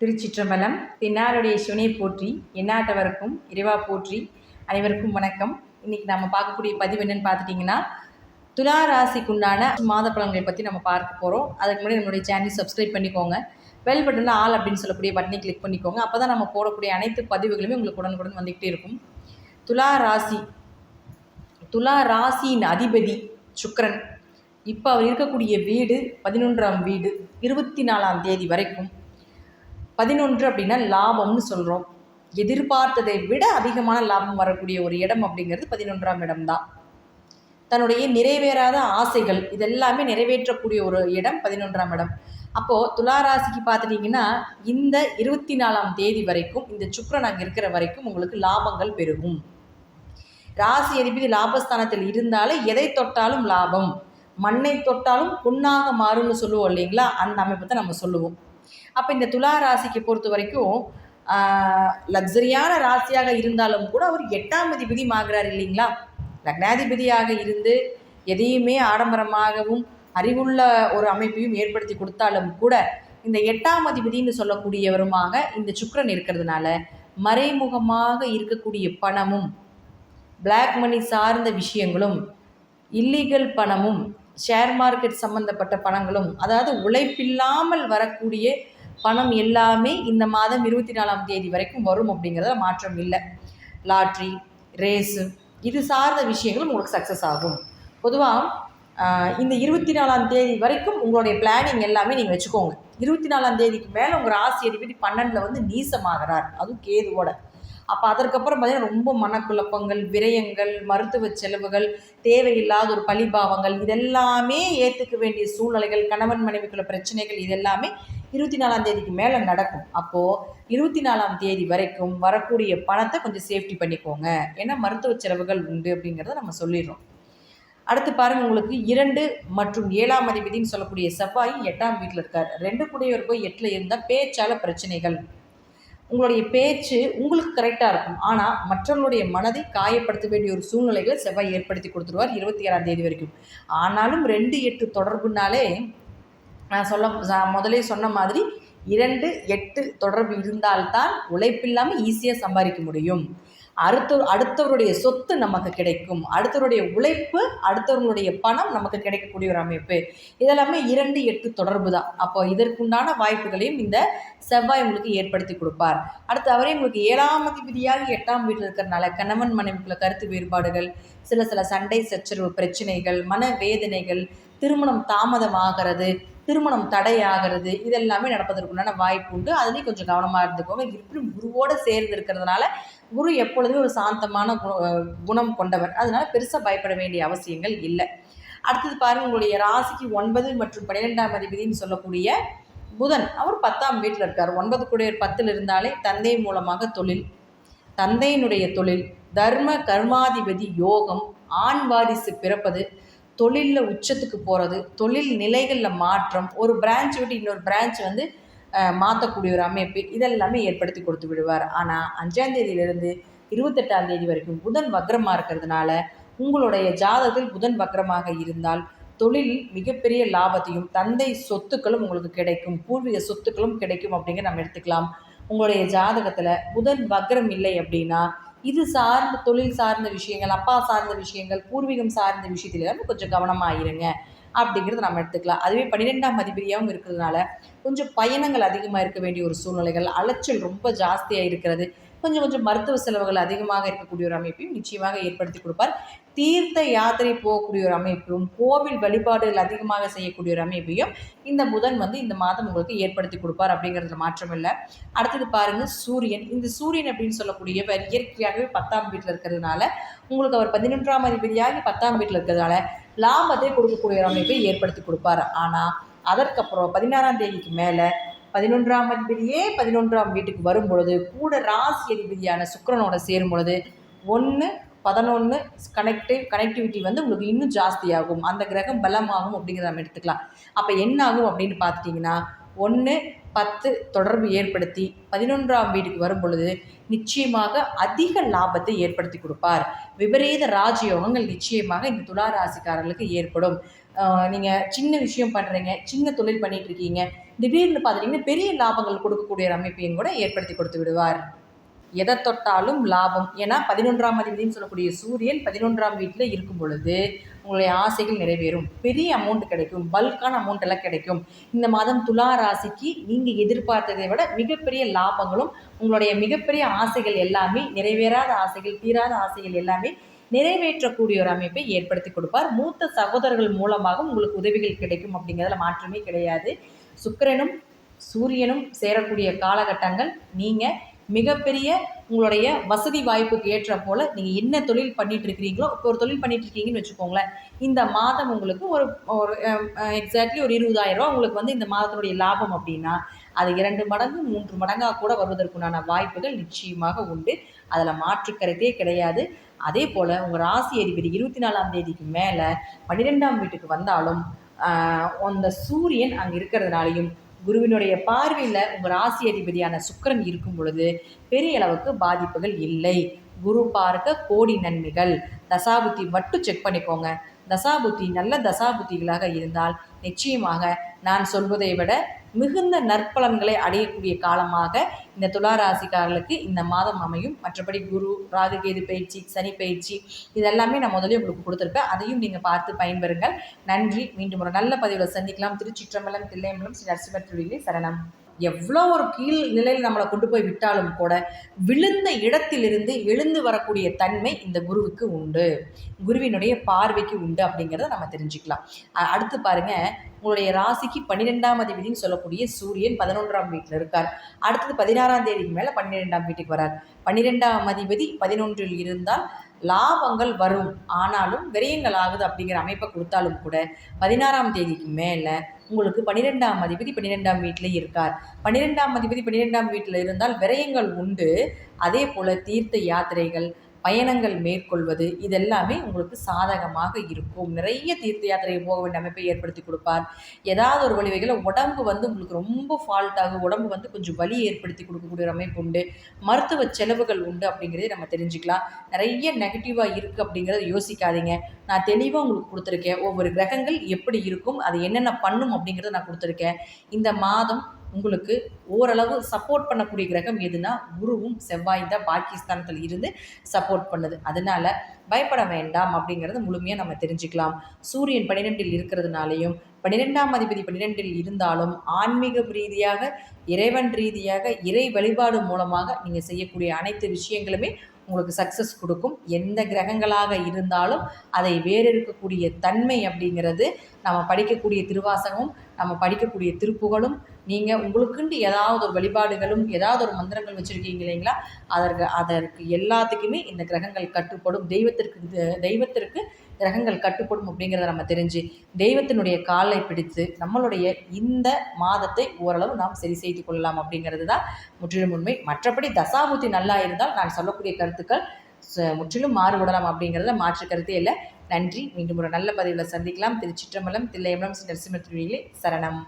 திருச்சிற்றம்பலம் தென்னாருடைய சிவனை போற்றி எண்ணாட்டவருக்கும் இறைவா போற்றி அனைவருக்கும் வணக்கம். இன்னைக்கு நம்ம பார்க்கக்கூடிய பதிவு என்னன்னு பார்த்துட்டிங்கன்னா துலா ராசிக்குண்டான மாத பலன்களை பற்றி நம்ம பார்க்க போகிறோம் அதுக்கு முன்னாடி நம்மளுடைய சேனல் சப்ஸ்கிரைப் பண்ணிக்கோங்க. பெல் பட்டனில் ஆல் அப்படின்னு சொல்லக்கூடிய பட்டனை கிளிக் பண்ணிக்கோங்க. அப்போ தான் நம்ம போடக்கூடிய அனைத்து பதிவுகளுமே உங்களுக்கு உடனுக்குடன் வந்துக்கிட்டே இருக்கும். துலா ராசி. துலா ராசியின் அதிபதி சுக்கரன். இப்போ அவர் இருக்கக்கூடிய வீடு பதினொன்றாம் வீடு இருபத்தி நாலாம் தேதி வரைக்கும் பதினொன்று அப்படின்னா லாபம்னு சொல்கிறோம் எதிர்பார்த்ததை விட அதிகமான லாபம் வரக்கூடிய ஒரு இடம் அப்படிங்கிறது பதினொன்றாம் இடம்தான். தன்னுடைய நிறைவேறாத ஆசைகள் இதெல்லாமே நிறைவேற்றக்கூடிய ஒரு இடம் பதினொன்றாம் இடம். அப்போது துளாராசிக்கு பார்த்துட்டிங்கன்னா இந்த இருபத்தி நாலாம் தேதி வரைக்கும் இந்த சுக்கரன் அங்கே இருக்கிற வரைக்கும் உங்களுக்கு லாபங்கள் பெருகும். ராசி அதிபதி லாபஸ்தானத்தில் இருந்தாலே எதை தொட்டாலும் லாபம். மண்ணை தொட்டாலும் பொன்னாக மாறும்னு சொல்லுவோம் இல்லைங்களா? அந்த அமைப்பை தான் நம்ம சொல்லுவோம். அப்போ இந்த துலா ராசிக்கு பொறுத்த வரைக்கும் லக்ஸரியான ராசியாக இருந்தாலும் கூட அவர் எட்டாம் அதிபதி ஆகிறார் இல்லைங்களா? லக்னாதிபதியாக இருந்து எதையுமே ஆடம்பரமாகவும் அறிவுள்ள ஒரு அமைப்பையும் ஏற்படுத்தி கொடுத்தாலும் கூட இந்த எட்டாம் அதிபதினு சொல்லக்கூடியவருமாக இந்த சுக்கரன் இருக்கிறதுனால மறைமுகமாக இருக்கக்கூடிய பணமும் பிளாக் மணி சார்ந்த விஷயங்களும் இல்லீகல் பணமும் ஷேர் மார்க்கெட் சம்மந்தப்பட்ட பணங்களும் அதாவது உழைப்பில்லாமல் வரக்கூடிய பணம் எல்லாமே இந்த மாதம் இருபத்தி நாலாம் தேதி வரைக்கும் வரும் அப்படிங்கிறத மாற்றம் இல்லை. லாட்ரி ரேஸு இது சார்ந்த விஷயங்களும் உங்களுக்கு சக்ஸஸ் ஆகும். பொதுவாக இந்த இருபத்தி நாலாம் தேதி வரைக்கும் உங்களுடைய பிளானிங் எல்லாமே நீங்கள் வச்சுக்கோங்க. இருபத்தி நாலாம் தேதிக்கு மேலே உங்கள் ராசி அதிபதி பன்னெண்டில் வந்து நீசமாகிறார். அதுவும் கேதுவோட. அப்போ அதற்கப்புறம் பார்த்திங்கன்னா ரொம்ப மனக்குழப்பங்கள் விரயங்கள் மருத்துவ செலவுகள் தேவையில்லாத ஒரு பழிபாவங்கள் இதெல்லாமே ஏற்றுக்க வேண்டிய சூழ்நிலைகள் கணவன் மனைவிக்குள்ள பிரச்சனைகள் இதெல்லாமே இருபத்தி நாலாம் தேதிக்கு மேலே நடக்கும். அப்போது இருபத்தி நாலாம் தேதி வரைக்கும் வரக்கூடிய பணத்தை கொஞ்சம் சேஃப்டி பண்ணிக்கோங்க. ஏன்னா மருத்துவ செலவுகள் உண்டு அப்படிங்கிறத நம்ம சொல்லிடுறோம். அடுத்து பாருங்கள் உங்களுக்கு இரண்டு மற்றும் ஏழாம் அதிபதினு சொல்லக்கூடிய செவ்வாய் எட்டாம் வீட்டில் இருக்கார். ரெண்டு கூடையவர் போய் எட்டில் இருந்தால் பேச்சால் பிரச்சனைகள் உங்களுடைய பேச்சு உங்களுக்கு கரெக்டாக இருக்கும். ஆனால் மற்றவங்களுடைய மனதை காயப்படுத்த வேண்டிய ஒரு சூழ்நிலைகளை செவ்வாய் ஏற்படுத்தி கொடுத்துருவார் இருபத்தி ஏழாம் தேதி வரைக்கும். ஆனாலும் ரெண்டு எட்டு தொடர்புனாலே நான் சொல்ல முதலே சொன்ன மாதிரி இரண்டு எட்டு தொடர்பு இருந்தால்தான் உழைப்பில்லாமல் ஈஸியாக சம்பாதிக்க முடியும். அடுத்த அடுத்தவருடைய சொத்து நமக்கு கிடைக்கும். அடுத்தவருடைய உழைப்பு அடுத்தவர்களுடைய பணம் நமக்கு கிடைக்கக்கூடிய ஒரு அமைப்பு. இதெல்லாமே இரண்டு எட்டு தொடர்பு தான். அப்போ இதற்குண்டான வாய்ப்புகளையும் இந்த செவ்வாய் உங்களுக்கு ஏற்படுத்தி கொடுப்பார். அடுத்து அவரே உங்களுக்கு ஏழாம் அதிபதியாக எட்டாம் வீட்டில் இருக்கிறனால கணவன் மனைவிக்குள்ள கருத்து வேறுபாடுகள் சில சில சண்டை சச்சரவு பிரச்சனைகள் மன வேதனைகள் திருமணம் தாமதமாகிறது திருமணம் தடையாகிறது இதெல்லாமே நடப்பதற்குண்டான வாய்ப்பு உண்டு. அதுலேயும் கொஞ்சம் கவனமாக இருந்துக்கோங்க. இப்படி குருவோடு சேர்ந்து இருக்கிறதுனால குரு எப்பொழுதுமே ஒரு சாந்தமான குணம் கொண்டவர். அதனால பெருசாக பயப்பட வேண்டிய அவசியங்கள் இல்லை. அடுத்தது பாருங்கள் உங்களுடைய ராசிக்கு ஒன்பது மற்றும் பன்னிரெண்டாம் அதிபதினு சொல்லக்கூடிய புதன் அவர் பத்தாம் வீட்டில் இருக்கார். ஒன்பது கூட பத்தில் இருந்தாலே தந்தை மூலமாக தொழில் தந்தையினுடைய தொழில் தர்ம கர்மாதிபதி யோகம் ஆண் வாரிசு பிறப்பது தொழிலில் உச்சத்துக்கு போகிறது தொழில் நிலைகளில் மாற்றம் ஒரு பிரான்ச் விட்டு இன்னொரு பிரான்ச் வந்து மாற்றக்கூடிய ஒரு அமைப்பு இதெல்லாமே ஏற்படுத்தி கொடுத்து விடுவார். ஆனால் அஞ்சாம் தேதியிலிருந்து இருபத்தெட்டாம் தேதி வரைக்கும் புதன் வக்ரமாக இருக்கிறதுனால உங்களுடைய ஜாதகத்தில் புதன் வக்ரமாக இருந்தால் தொழில் மிகப்பெரிய லாபத்தையும் தந்தை சொத்துக்களும் உங்களுக்கு கிடைக்கும் பூர்வீக சொத்துக்களும் கிடைக்கும் அப்படிங்கிற நம்ம எடுத்துக்கலாம். உங்களுடைய ஜாதகத்தில் புதன் வக்ரம் இல்லை அப்படின்னா இது சார்ந்த தொழில் சார்ந்த விஷயங்கள் அப்பா சார்ந்த விஷயங்கள் பூர்வீகம் சார்ந்த விஷயத்துல கொஞ்சம் கவனமாக இருங்க. அப்படிங்கிறத நம்ம எடுத்துக்கலாம். அதுவே பன்னிரெண்டாம் மதிப்பீடியாகவும் இருக்கிறதுனால கொஞ்சம் பயணங்கள் அதிகமாக இருக்க வேண்டிய ஒரு சூழ்நிலைகள் அலைச்சல் ரொம்ப ஜாஸ்தியாக இருக்கிறது. கொஞ்சம் கொஞ்சம் மருத்துவ செலவுகள் அதிகமாக இருக்கக்கூடிய ஒரு அமைப்பையும் நிச்சயமாக ஏற்படுத்தி கொடுப்பார். தீர்த்த யாத்திரை போகக்கூடிய ஒரு அமைப்பும் கோவில் வழிபாடுகள் அதிகமாக செய்யக்கூடிய ஒரு அமைப்பையும் இந்த புதன் வந்து இந்த மாதம் உங்களுக்கு ஏற்படுத்தி கொடுப்பார் அப்படிங்கிறதுல மாற்றம் இல்லை. அடுத்தது பாருங்கள் சூரியன். இந்த சூரியன் அப்படின்னு சொல்லக்கூடியவர் இயற்கையாகவே பத்தாம் வீட்டில் இருக்கிறதுனால உங்களுக்கு அவர் பதினொன்றாம் அதிபதியாகி பத்தாம் வீட்டில் இருக்கிறதுனால லாபத்தை கொடுக்கக்கூடிய ஒரு அமைப்பை ஏற்படுத்தி கொடுப்பார். ஆனால் அதற்கப்புறம் பதினாறாம் தேதிக்கு மேலே பதினொன்றாம் அதிபதியே பதினொன்றாம் வீட்டுக்கு வரும் பொழுது கூட ராசி அதிபதியான சுக்கரனோட சேரும் பொழுது ஒன்று பதினொன்று கனெக்டிவ் கனெக்டிவிட்டி வந்து உங்களுக்கு இன்னும் ஜாஸ்தியாகும். அந்த கிரகம் பலமாகும் அப்படிங்கிறத நம்ம எடுத்துக்கலாம். அப்போ என்ன ஆகும் அப்படின்னு பார்த்துட்டிங்கன்னா ஒன்று பத்து தொடர்பு ஏற்படுத்தி பதினொன்றாம் வீட்டுக்கு வரும் பொழுது நிச்சயமாக அதிக லாபத்தை ஏற்படுத்தி கொடுப்பார். விபரீத ராஜயோகங்கள் நிச்சயமாக இந்த துலா ராசிக்காரர்களுக்கு ஏற்படும் நீங்கள் சின்ன விஷயம் பண்ணுறீங்க சின்ன தொழில் பண்ணிகிட்ருக்கீங்க இருக்கீங்க திடீர்னு பார்த்துட்டிங்கன்னா பெரிய லாபங்கள் கொடுக்கக்கூடிய ஒரு அமைப்பையும் கூட ஏற்படுத்தி கொடுத்து விடுவார். எதை தொட்டாலும் லாபம். ஏன்னா பதினொன்றாம் அதிபதினு சொல்லக்கூடிய சூரியன் பதினொன்றாம் வீட்டில் இருக்கும் பொழுது உங்களுடைய ஆசைகள் நிறைவேறும். பெரிய அமௌண்ட் கிடைக்கும். பல்கான அமௌண்ட் எல்லாம் கிடைக்கும். இந்த மாதம் துலா ராசிக்கு நீங்கள் எதிர்பார்த்ததை விட மிகப்பெரிய லாபங்களும் உங்களுடைய மிகப்பெரிய ஆசைகள் எல்லாமே நிறைவேறாத ஆசைகள் தீராத ஆசைகள் எல்லாமே நிறைவேற்றக்கூடிய ஒரு அமைப்பை ஏற்படுத்தி கொடுப்பார். மூத்த சகோதரர்கள் மூலமாக உங்களுக்கு உதவிகள் கிடைக்கும் அப்படிங்கிறதுல மாற்றமே கிடையாது. சுக்கிரனும் சூரியனும் சேரக்கூடிய காலகட்டங்கள் நீங்கள் மிகப்பெரிய உங்களுடைய வசதி வாய்ப்புக்கு ஏற்ற போல் நீங்கள் என்ன தொழில் பண்ணிட்டு இருக்கிறீங்களோ இப்போ ஒரு தொழில் பண்ணிட்டு இருக்கீங்கன்னு வச்சுக்கோங்களேன். இந்த மாதம் உங்களுக்கு ஒரு ஒரு எக்ஸாக்ட்லி ஒரு இருபதாயிரம் ரூபா உங்களுக்கு வந்து இந்த மாதத்தினுடைய லாபம் அப்படின்னா அது இரண்டு மடங்கு மூன்று மடங்காக கூட வருவதற்குண்டான வாய்ப்புகள் நிச்சயமாக உண்டு. அதில் மாற்றுக்கருத்தே கிடையாது. அதே போல் உங்கள் ராசி அதிபதி இருபத்தி நாலாம் தேதிக்கு மேலே பன்னிரெண்டாம் வீட்டுக்கு வந்தாலும் அந்த சூரியன் அங்கே இருக்கிறதுனாலையும் குருவினுடைய பார்வையில் உங்கள் ராசி அதிபதியான சுக்கிரன் இருக்கும் பொழுது பெரிய அளவுக்கு பாதிப்புகள் இல்லை. குரு பார்க்க கோடி நன்மைகள். தசாபுத்தி மட்டும் செக் பண்ணிக்கோங்க. தசாபுத்தி நல்ல தசாபுத்திகளாக இருந்தால் நிச்சயமாக நான் சொல்வதை விட மிகுந்த நற்பலன்களை அடையக்கூடிய காலமாக இந்த துலா ராசிக்காரர்களுக்கு இந்த மாதம் அமையும். மற்றபடி குரு ராகுகேது பயிற்சி சனி பயிற்சி இதெல்லாமே நான் முதலே உங்களுக்கு கொடுத்துருப்பேன். அதையும் நீங்கள் பார்த்து பயன்பெறுங்கள். நன்றி. மீண்டும் ஒரு நல்ல பதிவில் சந்திக்கலாம். திருச்சிற்றம்பலம் தில்லையம்பலம் ஸ்ரீ நரசிம்மர் தொழிலே சரணம். எவ்வளோ ஒரு கீழ் நிலையில் நம்மளை கொண்டு போய் விட்டாலும் கூட விழுந்த இடத்திலிருந்து எழுந்து வரக்கூடிய தன்மை இந்த குருவுக்கு உண்டு. குருவினுடைய பார்வைக்கு உண்டு அப்படிங்கிறத நம்ம தெரிஞ்சுக்கலாம். அடுத்து பாருங்கள் உங்களுடைய ராசிக்கு பன்னிரெண்டாம் அதிபதினு சொல்லக்கூடிய சூரியன் பதினொன்றாம் வீட்டில் இருக்கார். அடுத்தது பதினாறாம் தேதிக்கு மேலே பன்னிரெண்டாம் வீட்டுக்கு வரார். பன்னிரெண்டாம் அதிபதி பதினொன்றில் இருந்தால் லாபங்கள் வரும். ஆனாலும் விரயங்கள் ஆகுது அப்படிங்கிற அமைப்பை கொடுத்தாலும் கூட பதினாறாம் தேதிக்கு மேலே உங்களுக்கு பன்னிரெண்டாம் அதிபதி பன்னிரெண்டாம் வீட்டில் இருக்கார். பன்னிரெண்டாம் அதிபதி பன்னிரெண்டாம் வீட்டில் இருந்தால் விரயங்கள் உண்டு. அதே போல் தீர்த்த யாத்திரைகள் பயணங்கள் மேற்கொள்வது இதெல்லாமே உங்களுக்கு சாதகமாக இருக்கும். நிறைய தீர்த்த யாத்திரை போக வேண்டிய அமைப்பை ஏற்படுத்தி கொடுப்பார். ஏதாவது ஒரு வழிவகையில் உடம்பு வந்து உங்களுக்கு ரொம்ப ஃபால்ட் ஆகும். உடம்பு வந்து கொஞ்சம் வலி ஏற்படுத்தி கொடுக்கக்கூடிய ஒரு அமைப்பு உண்டு. மருத்துவ செலவுகள் உண்டு அப்படிங்கிறதை நம்ம தெரிஞ்சுக்கலாம். நிறைய நெகட்டிவாக இருக்குது அப்படிங்கிறத யோசிக்காதீங்க. நான் தெளிவாக உங்களுக்கு கொடுத்துருக்கேன். ஒவ்வொரு கிரகங்கள் எப்படி இருக்கும்? அது என்னென்ன பண்ணும் அப்படிங்கிறத நான் கொடுத்துருக்கேன். இந்த மாதம் உங்களுக்கு ஓரளவு சப்போர்ட் பண்ணக்கூடிய கிரகம் எதுனா குருவும் செவ்வாய் தான் பாகிஸ்தானத்தில் இருந்து சப்போர்ட் பண்ணுது. அதனால பயப்பட வேண்டாம் அப்படிங்கிறத முழுமையாக நம்ம தெரிஞ்சுக்கலாம். சூரியன் பன்னிரெண்டில் இருக்கிறதுனாலையும் பன்னிரெண்டாம் அதிபதி பன்னிரெண்டில் இருந்தாலும் ஆன்மீக ரீதியாக இறைவன் ரீதியாக இறை வழிபாடு மூலமாக நீங்கள் செய்யக்கூடிய அனைத்து விஷயங்களுமே உங்களுக்கு சக்ஸஸ் கொடுக்கும். எந்த கிரகங்களாக இருந்தாலும் அதை வேறெடுக்கக்கூடிய தன்மை அப்படிங்கிறது நம்ம படிக்கக்கூடிய திருவாசகமும் நம்ம படிக்கக்கூடிய திருப்புகளும் நீங்கள் உங்களுக்குண்டு ஏதாவது ஒரு வழிபாடுகளும் ஏதாவது ஒரு மந்திரங்கள் வச்சுருக்கீங்க இல்லைங்களா? அதற்கு அதற்கு எல்லாத்துக்குமே இந்த கிரகங்கள் கட்டுப்படும். தெய்வத்திற்கு தெய்வத்திற்கு கிரகங்கள் கட்டுப்படும் அப்படிங்கிறத நம்ம தெரிஞ்சு தெய்வத்தினுடைய காலை பிடித்து நம்மளுடைய இந்த மாதத்தை ஓரளவு நாம் சரி செய்து கொள்ளலாம் அப்படிங்கிறது தான் முற்றிலும் உண்மை. மற்றபடி தசாபுத்தி நல்லா இருந்தால் நான் சொல்லக்கூடிய கருத்துக்கள் ச- முற்றிலும் மாறுபடலாம் அப்படிங்கிறத மாற்று கருத்தே இல்லை. நன்றி. மீண்டும் ஒரு நல்ல பதிவில் சந்திக்கலாம். திருச்சிற்றம்பலம் தில்லையம்பலம் ஸ்ரீ நரசிம்ம திருவிழி சரணம்.